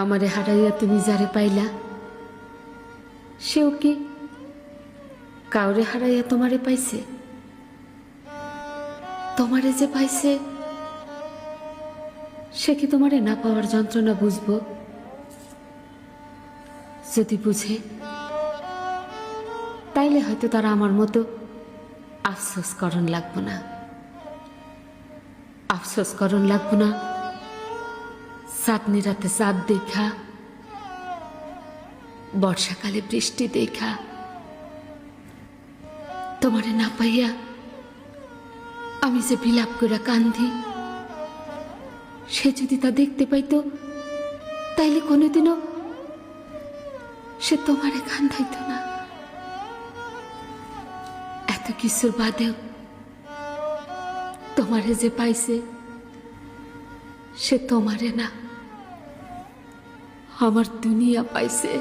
আমারে হারাইয়া তুমি যারে পাইলা, সেও কি কাউরে হারাইয়া তোমারে পাইছে? তোমারে যে পাইছে, সে কি তোমারে না পাওয়ার যন্ত্রণা বুঝব? যদি বুঝে, তাইলে হয়তো তারা আমার মতো আফসোস করণ লাগবো না। আফসোস করণ লাগবো না। চাঁদনি রাতে চাঁদ দেখা, বর্ষাকালে বৃষ্টি দেখা। তোমারে না পাইয়া আমি যে বিলাপ করে কান্দি, সে যদি তা দেখতে পাইতো, তাইলে কোনোদিনও সে তোমারে কান্দাইত না। এত কিছুর বাদেও তোমারে যে পাইছে, সে তোমারে না। আমার দুনিয়া পাইছে।